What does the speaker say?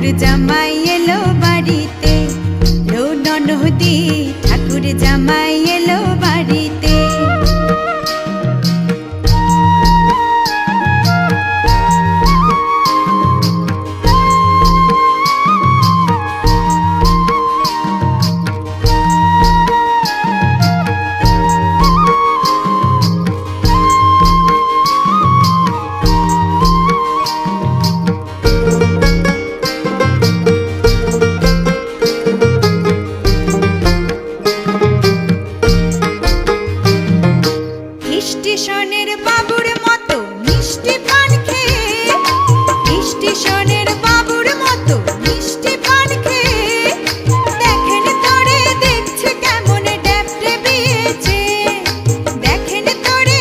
জামাই এলো বাড়িতে। লো ননদি স্টেশনের বাবুর মতো